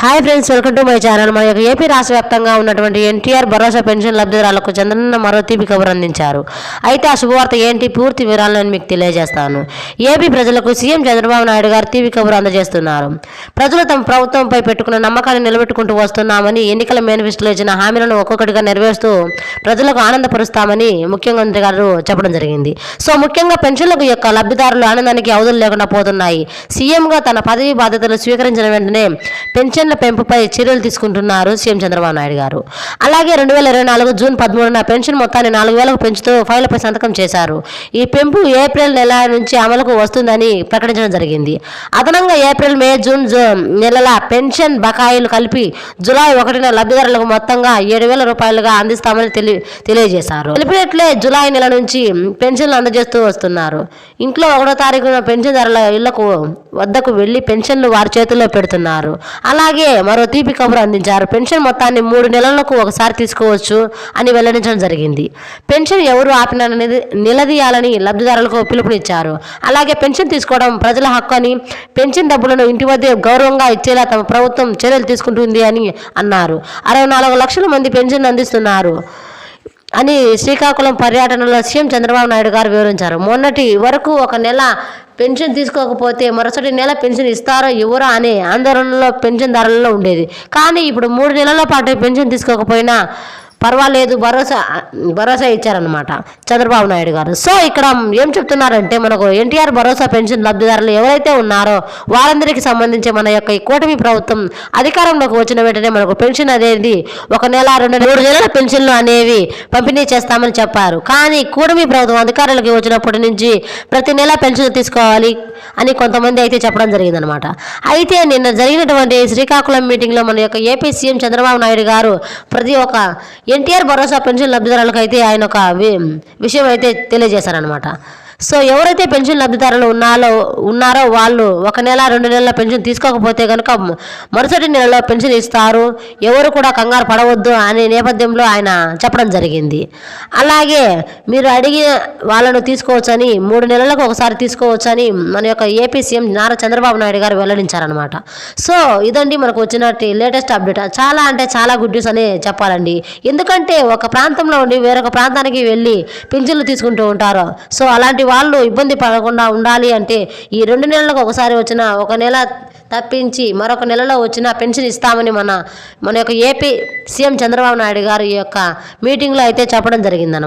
Hi friends welcome to my channel. మన యొక్క AP రాష్ట్ర వ్యాప్తంగా ఉన్నటువంటి ఎన్టీఆర్ భరోసా పెన్షన్ లబ్ధిదారులకు చంద్రన్న మరో తీపి కబురు అందించారు. అయితే ఆ శుభవార్త ఏంటి? పూర్తి వివరాలను నేను మీకు తెలియజేస్తాను. ఏపీ ప్రజలకు సీఎం చంద్రబాబు నాయుడు గారు తీపి కబురు అందజేస్తున్నారు. ప్రజలు తమ ప్రభుత్వంపై పెట్టుకున్న నమ్మకాన్ని నిలబెట్టుకుంటూ వస్తున్నామని ఎన్నికల మేనిఫెస్టోలో ఇచ్చిన హామీలను ఒక్కొక్కటిగా నెరవేరుస్తూ ప్రజలకు ఆనందపరుస్తామని ముఖ్యమంత్రి గారు చెప్పడం జరిగింది. సో ముఖ్యంగా పెన్షన్లకు యొక్క లబ్ధిదారులు ఆనందానికి అవధులు లేకుండా పోతున్నాయి. సీఎంగా తన పదవి బాధ్యతలు స్వీకరించిన వెంటనే పెన్షన్ పెన్షన్ల పెంపుపై చర్యలు తీసుకుంటున్నారు సీఎం చంద్రబాబు నాయుడు గారు. అలాగే రెండు వేల ఇరవై నాలుగు జూన్ పదమూడున పెన్షన్ మొత్తాన్ని నాలుగు వేలకు పెంచుతూ ఫైళ్ళపై సంతకం చేశారు. ఈ పెంపు ఏప్రిల్ నెల నుంచి అమలుకు వస్తుందని ప్రకటించడం జరిగింది. అదనంగా ఏప్రిల్ మే జూన్ నెలల పెన్షన్ బకాయిలు కలిపి జూలై ఒకటిన లబ్ధిదారులకు మొత్తంగా ఏడు వేల రూపాయలుగా అందిస్తామని తెలి తెలియజేశారు. తెలిపినట్లే జూలై నెల నుంచి పెన్షన్లు అందజేస్తూ వస్తున్నారు. ఇంట్లో ఒకటో తారీఖున పెన్షన్దారుల ఇళ్ళకు వద్దకు వెళ్ళి పెన్షన్లు వారి చేతుల్లో పెడుతున్నారు. అలాగే మరో తీపి కబురు అందించారు. పెన్షన్ మొత్తాన్ని మూడు నెలలకు ఒకసారి తీసుకోవచ్చు అని వెల్లడించడం జరిగింది. పెన్షన్ ఎవరు ఆపిన నిలదీయాలని లబ్ధిదారులకు పిలుపునిచ్చారు. అలాగే పెన్షన్ తీసుకోవడం ప్రజల హక్కు అని పెన్షన్ డబ్బులను ఇంటి వద్దే గౌరవంగా ఇచ్చేలా తమ ప్రభుత్వం చర్యలు తీసుకుంటుంది అని అన్నారు. అరవై నాలుగు లక్షల మంది పెన్షన్ అందిస్తున్నారు. అని శ్రీకాకుళం పర్యటనలో సీఎం చంద్రబాబు నాయుడు గారు వివరించారు. మొన్నటి వరకు ఒక నెల పెన్షన్ తీసుకోకపోతే మరుసటి నెల పెన్షన్ ఇస్తారో ఇవ్వరో అనే ఆందోళనలో పెన్షన్దారులలో ఉండేది. కానీ ఇప్పుడు మూడు నెలల పాటు పెన్షన్ తీసుకోకపోయినా పర్వాలేదు భరోసా భరోసా ఇచ్చారనమాట చంద్రబాబు నాయుడు గారు. సో ఇక్కడ ఏం చెప్తున్నారంటే మనకు ఎన్టీఆర్ భరోసా పెన్షన్ లబ్ధిదారులు ఎవరైతే ఉన్నారో వారందరికీ సంబంధించి మన యొక్క ఈ కూటమి ప్రభుత్వం అధికారంలోకి వచ్చిన వెంటనే మనకు పెన్షన్ అనేది ఒక నెల రెండు మూడు నెలల పెన్షన్లు అనేవి పంపిణీ చేస్తామని చెప్పారు. కానీ కూటమి ప్రభుత్వం అధికారులకు వచ్చినప్పటి నుంచి ప్రతి నెల పెన్షన్ తీసుకోవాలి అని కొంతమంది అయితే చెప్పడం జరిగిందనమాట అయితే నిన్న జరిగినటువంటి శ్రీకాకుళం మీటింగ్లో మన యొక్క ఏపీ సీఎం చంద్రబాబు నాయుడు గారు ప్రతి ఒక్క ఎన్టీఆర్ భరోసా పెన్షన్ లబ్ధిదారులకు అయితే ఆయన ఒక విషయం అయితే తెలియజేశారనమాట సో ఎవరైతే పెన్షన్ లబ్ధిదారులు ఉన్నారో ఉన్నారో వాళ్ళు ఒక నెల రెండు నెలల పెన్షన్ తీసుకోకపోతే కనుక మరుసటి నెలలో పెన్షన్ ఇస్తారు. ఎవరు కూడా కంగారు పడవద్దు అనే నేపథ్యంలో ఆయన చెప్పడం జరిగింది. అలాగే మీరు అడిగిన వాళ్ళను తీసుకోవచ్చని మూడు నెలలకు ఒకసారి తీసుకోవచ్చని మన యొక్క ఏపీ సీఎం నారా చంద్రబాబు నాయుడు గారు వెల్లడించారనమాట సో ఇదండి మనకు వచ్చినట్టు లేటెస్ట్ అప్డేట్. చాలా అంటే చాలా గుడ్ న్యూస్ అనే చెప్పాలండి. ఎందుకంటే ఒక ప్రాంతంలో ఉండి వేరొక ప్రాంతానికి వెళ్ళి పెన్షన్లు తీసుకుంటూ ఉంటారు. సో అలాంటి వాళ్ళు ఇబ్బంది పడకుండా ఉండాలి అంటే ఈ రెండు నెలలకు ఒకసారి వచ్చిన ఒక నెల తప్పించి మరొక నెలలో వచ్చిన పెన్షన్ ఇస్తామని మన మన యొక్క ఏపీ సీఎం చంద్రబాబు నాయుడు గారు ఈ యొక్క మీటింగ్లో అయితే చెప్పడం జరిగిందన్నమాట.